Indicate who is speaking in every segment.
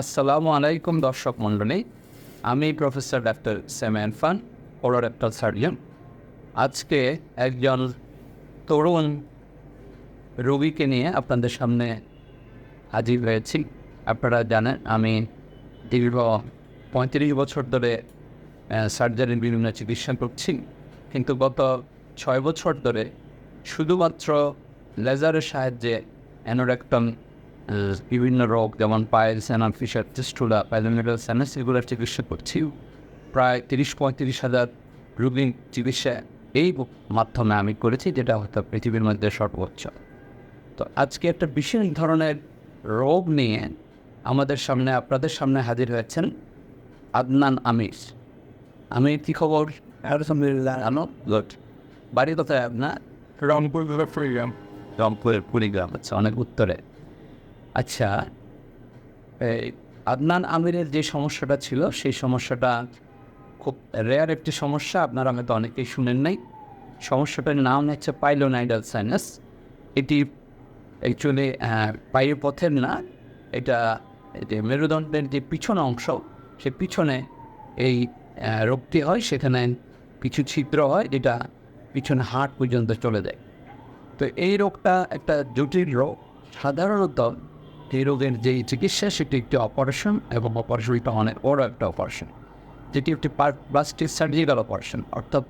Speaker 1: আসসালামু আলাইকুম দর্শক মণ্ডলী। আমি প্রফেসর ডাক্তার স্যাম এনফান কোলোরেক্টাল সার্জন আজকে একজন তরুণ রোগীকে নিয়ে আপনাদের সামনে হাজির হয়েছি। আপনারা জানেন, আমি দীর্ঘ পঁয়ত্রিশ বছর ধরে সার্জারির বিভিন্ন চিকিৎসা করছি। কিন্তু গত ছয় বছর ধরে শুধুমাত্র লেজারের সাহায্যে অ্যানোরেক্টম বিভিন্ন রোগ যেমন পায়েল স্যানাল ফিশার টেস্টুলা পাইলোমিটাল স্যানাস এগুলোর চিকিৎসা করছি প্রায় তিরিশ পঁয়ত্রিশ হাজার রোগীর চিকিৎসা এই মাধ্যমে আমি করেছি যেটা হয়তো পৃথিবীর মধ্যে সর্বোচ্চ। তো আজকে একটা বিশেষ ধরনের রোগ নিয়ে আমাদের সামনে আপনাদের সামনে হাজির হয়েছেন আদনান আমির। আমি কি খবর? আলহামদুলিল্লাহ। জানো? গুড বাড়ি কোথায় আপনার?
Speaker 2: রংপুর ফ্রিগ্রাম
Speaker 1: রংপুরের কুড়িগ্রাম আচ্ছা অনেক উত্তরে। আচ্ছা আদনান আমিরের যে সমস্যাটা ছিল, সেই সমস্যাটা খুব রেয়ার একটি সমস্যা। আপনারা হয়তো অনেকেই শুনেন নাই। সমস্যাটার নাম হচ্ছে পাইলোনাইডাল সাইনাস এটি অ্যাকচুয়ালি পায়ের পথের না, এটা যে মেরুদণ্ডের যে পিছনে অংশ, সে পিছনে এই রোগটি হয়, সেখানে কিছু ছিদ্র হয়, যেটা পিছনে হাট পর্যন্ত চলে যায়। তো এই রোগটা একটা জটিল রোগ। সাধারণত এই রোগের যে চিকিৎসা, সেটি একটি অপারেশন এবং অপারেশনটা অনেক বড় একটা অপারেশন যেটি একটি প্লাস্টিক সার্জিক্যাল অপারেশন অর্থাৎ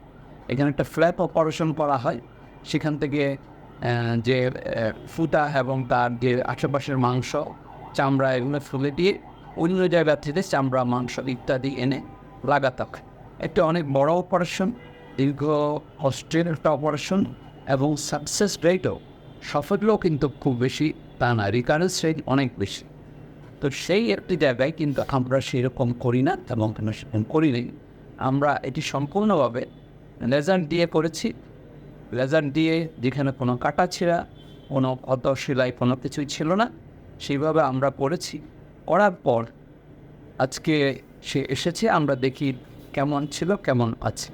Speaker 1: এখানে একটা ফ্ল্যাপ অপারেশন করা হয়। সেখান থেকে যে ফুটা এবং তার যে আশেপাশের মাংস, চামড়া এগুলো ফুলে দিয়ে অন্য জায়গা থেকে চামড়া, মাংস ইত্যাদি এনে লাগাতে হয়। একটা অনেক বড় অপারেশন দীর্ঘ কষ্টের একটা অপারেশন এবং সাকসেস রেটও সাফল্য কিন্তু খুব বেশি তা না, রিকারেন্স রেট অনেক বেশি। তো সেই একটি জায়গায় কিন্তু আমরা সেরকম করি না, তেমন কেন সেরকম করি নি আমরা এটি সম্পূর্ণভাবে লেজার দিয়ে করেছি। লেজার দিয়ে যেখানে কোনো কাটা ছিঁড়া, কোনো অত সেলাই কোনো কিছুই ছিল না, সেইভাবে আমরা করেছি। করার পর আজকে সে এসেছে, আমরা দেখি কেমন ছিল, কেমন আছে।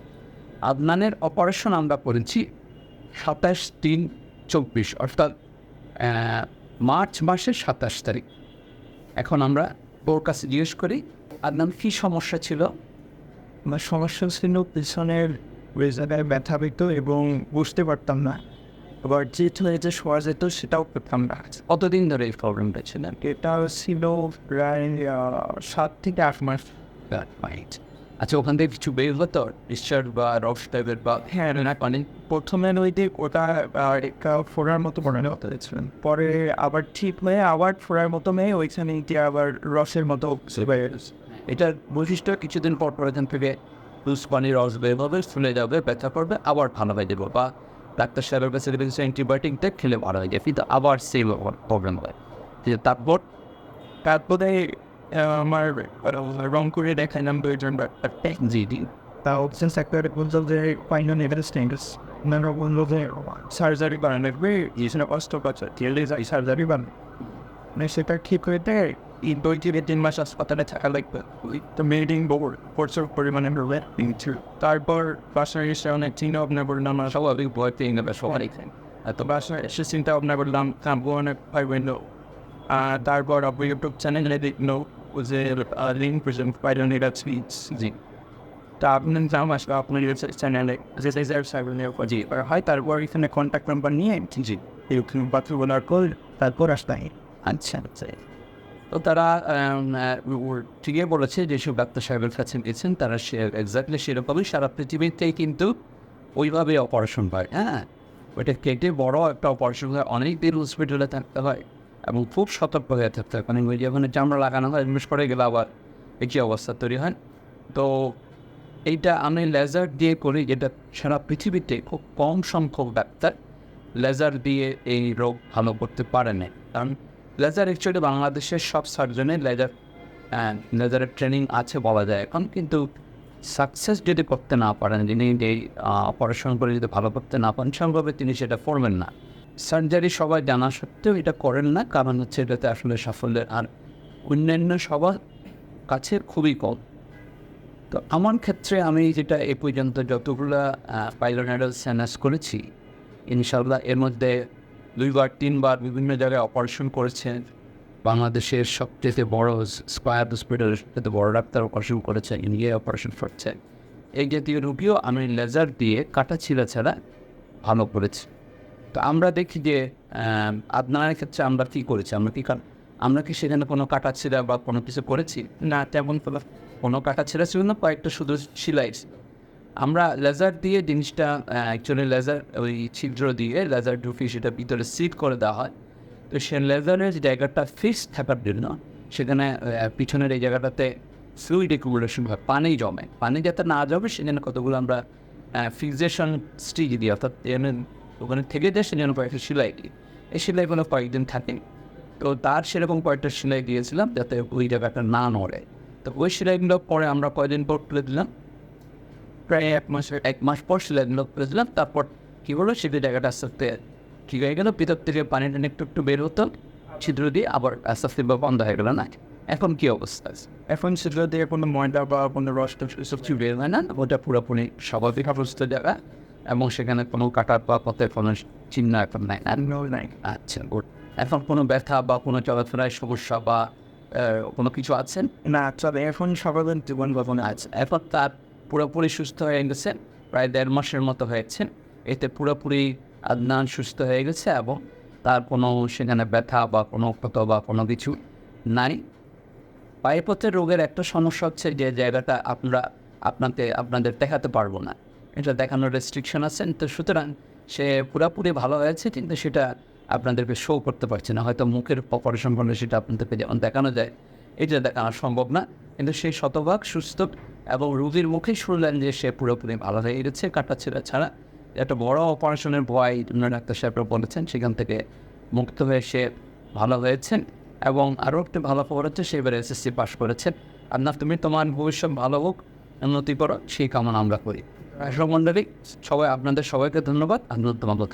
Speaker 1: আদনানের অপারেশন আমরা করেছি সাতাশ তিন চব্বিশ, অর্থাৎ মার্চ মাসের সাতাশ তারিখ। এখন আমরা ওর কাছে জিজ্ঞেস করি আদনান কী সমস্যা ছিল?
Speaker 2: আমার সমস্যা ছিল পিছনের ওই জায়গায় ব্যথা পেত এবং বুঝতে পারতাম না। আবার যে যে শোয়া যেত সেটাও পেতাম না।
Speaker 1: কতদিন ধরে এই প্রবলেমটা ছিল
Speaker 2: এটা ছিল প্রায় সাত থেকে আট মাস।
Speaker 1: আচ্ছা ওখান থেকে কিছু বের হতো ডিসচার্জ বা রক্স টাইপের বা
Speaker 2: হ্যাঁ না মানে? প্রথমে ওই যে ওটা একটা ফোড়ার মতো মনে হতে ছিলেন পরে আবার ঠিক হয়ে আবার ফোড়ার মতো মেয়ে ওইখানে গিয়ে আবার রসের মতো।
Speaker 1: এটার বৈশিষ্ট্য কিছুদিন পর পর এখান থেকে লুজ পানি রস বের হবে ফুলে যাবে ব্যথা করবে আবার ভালো হয়ে যাবে। বা ডাক্তার সাহেবের কাছে কিছু অ্যান্টিবায়োটিক দেখ খেলে ভালো হয়ে যায় কিন্তু আবার সেই প্রবলেম হয় তারপর?
Speaker 2: তারপরে আমার রংপুরে দেখাইলাম দুইজন
Speaker 1: জি জি
Speaker 2: তা অপশন সেক্টরে বলতো যে ফাইনাল এভারেজ স্ট্যান্ডার্স ওনারা বলল যে সার্জারি বানানো লাগবে ইসনে কষ্ট পাচ্ছে তেলে যাই সার্জারি বানানো মানে সেটা ঠিক হয়ে দেয় এই দুই থেকে তিন মাস হাসপাতালে থাকা লাগবে ওই তো মেডিং বোর্ড প্রচুর পরিমাণে রোলেট তারপর বাসায় এসে অনেক চিন্তা ভাবনা করলাম
Speaker 1: স্বাভাবিক ভয় পেয়ে নেবে সবারই
Speaker 2: তো বাসায় এসে চিন্তা ভাবনা করলাম থামবো অনেক ভাই আর তারপর আপনি ইউটিউব চ্যানেলে দেখল যে লিঙ্ক প্রেজেন্ট পাইলন স্পিচ
Speaker 1: জি
Speaker 2: তা আপনি নাম আসবে আপনার চ্যানেলে যে রিজার্ভ সার্ভে জি হয় তারপর এখানে কন্ট্যাক্ট নাম্বার নিয়ে
Speaker 1: জি
Speaker 2: ইউটিউব পাত্র বলার পর তারপর আসতে
Speaker 1: আচ্ছা আচ্ছা। তো তারা ঠিকই বলেছে যেসব ডাক্তার সাহেবের কাছে গেছেন তারা সে এক্স্যাক্টলি সেরকমই সারা পৃথিবীতেই কিন্তু ওইভাবে অপারেশন হয় হ্যাঁ। ওইটা কেটে বড় একটা অপারেশন হয় অনেক দিন হসপিটালে থাকতে হয়। এবং খুব সতর্ক হয়ে থাকতে হয়। কারণ ওই যখন চামড়া লাগানো হয় ইনভেস্ট করে গেলে আবার একই অবস্থা তৈরি হয়। তো এইটা আমি লেজার দিয়ে করি, যেটা সারা পৃথিবীতে খুব কম সংখ্যক ডাক্তার লেজার দিয়ে এই রোগ ভালো করতে পারে না। কারণ লেজার অ্যাকচুয়ালি বাংলাদেশের সব সার্জনে লেজার লেজারের ট্রেনিং আছে বলা যায়। এখন কিন্তু সাকসেস যদি করতে না পারেন, যিনি এই অপারেশন করে যদি ভালো করতে না পারেন সম্ভবে তিনি সেটা করবেন না। সার্জারি সবাই জানা সত্ত্বেও এটা করেন না, কারণ হচ্ছে এটাতে আসলে সাফল্যের আর অন্যান্য সবার কাছে খুবই কম। তো আমার ক্ষেত্রে আমি যেটা এ পর্যন্ত যতগুলো পাইলোনাইডাল স্যানাস করেছি ইনশাল্লাহ এর মধ্যে দুইবার, তিনবার বিভিন্ন জায়গায় অপারেশন করেছেন। বাংলাদেশের সবচেয়ে বড় স্কোয়ার হসপিটালের সাথে বড় ডাক্তার অপারেশন করেছে ইন্ডিয়া অপারেশন করছে এই জাতীয় রুগীও আমি লেজার দিয়ে কাটা ছিঁড়া ছাড়া ভালো করেছি। তো আমরা দেখি যে আদনানের ক্ষেত্রে আমরা কী করেছি? আমরা কি আমরা কি সেখানে কোনো কাটা ছিঁড়া বা কোনো কিছু করেছি? না, তেমন কোনো কোনো কাটা ছিঁড়া ছিল না, কয়েকটা শুধু সিলাই আমরা লেজার দিয়ে জিনিসটা অ্যাকচুয়ালি লেজার ওই ছিদ্র দিয়ে লেজার ঢুকিয়ে সেটা ভিতরে সিট করে দেওয়া হয়। তো সে লেজারের জায়গাটা ফিক্স থাকার জন্য সেখানে পিছনের এই জায়গাটাতে ফ্লুইড একুমুলেশন হয় পানি জমে। পানি যাতে না জমে, সেখানে কতগুলো আমরা ফিক্সেশন স্টিচ দিই অর্থাৎ ওখানে থেকে যায় সেজন্য কয়েকটা সেলাই দিই এই সেলাইগুলো কয়েকদিন থাকে। তো তার সেরকম কয়েকটা সেলাই দিয়েছিলাম যাতে ওই জায়গাটা না নড়ে। তো ওই সেলাইগুলো পরে আমরা কয়দিন পর তুলে দিলাম। প্রায় এক মাসের এক মাস পর সেলাইগুলো তুলে দিলাম। তারপর কী হলো? সেটা জায়গাটা আস্তে আস্তে ঠিক হয়ে গেলো। ভিতর থেকে পানি টানি একটু একটু বের হতো। ছিদ্র দিয়ে আবার আস্তে আস্তে বন্ধ হয়ে গেলো না। এখন কী অবস্থা? আছে
Speaker 2: এখন সেটা দিয়ে কোনো ময়দা বা কোনো রস
Speaker 1: কিছু বের হয় না ওটা পুরোপুরি স্বাভাবিক অবস্থ জায়গা। এবং সেখানে কোনো কাটার বা পথে কোনো চিহ্ন এখন নাই।
Speaker 2: নাই।
Speaker 1: আচ্ছা গুড এখন কোনো ব্যথা বা কোনো চলাফেরায় সমস্যা বা কোনো কিছু আছেন
Speaker 2: না চলে এখন সকালের জীবন যাপন
Speaker 1: আচ্ছা এখন তার পুরোপুরি সুস্থ হয়ে গেছে প্রায় দেড় মাসের মতো হয়েছে। এতে পুরোপুরি আদনান সুস্থ হয়ে গেছে এবং তার কোনো সেখানে ব্যথা বা কোনো ক্ষত বা কোনো কিছু নাই। পাইপথের রোগের একটা সমস্যা হচ্ছে যে জায়গাটা আপনারা আপনাকে আপনাদের দেখাতে পারব না। এটা দেখানোর রেস্ট্রিকশন আছে। তো সুতরাং সে পুরোপুরি ভালো হয়েছে, কিন্তু সেটা আপনাদেরকে শো করতে পারছে না। হয়তো মুখের অপারেশন করলে সেটা আপনাদেরকে যেমন দেখানো যায়, এটা দেখানো সম্ভব না। কিন্তু সেই শতভাগ সুস্থ এবং রুগীর মুখেই শুনলেন যে সে পুরোপুরি ভালো হয়ে গেছে, কাটা ছেঁড়া ছাড়া। একটা বড় অপারেশনের ভয় ডাক্তার সাহেবরা বলেছেন, সেখান থেকে মুক্ত হয়ে সে ভালো হয়েছেন এবং আরও একটি ভালো খবর হচ্ছে, সে এবার এসএসসি পাশ করেছেন। আপনার তুমি তোমার ভবিষ্যৎ ভালো হোক, উন্নতি করো, সেই কামনা আমরা করি। রাষ্ট্রমণ্ডলী সবাই আপনাদের সবাইকে ধন্যবাদ। আপনাদের তোমাকে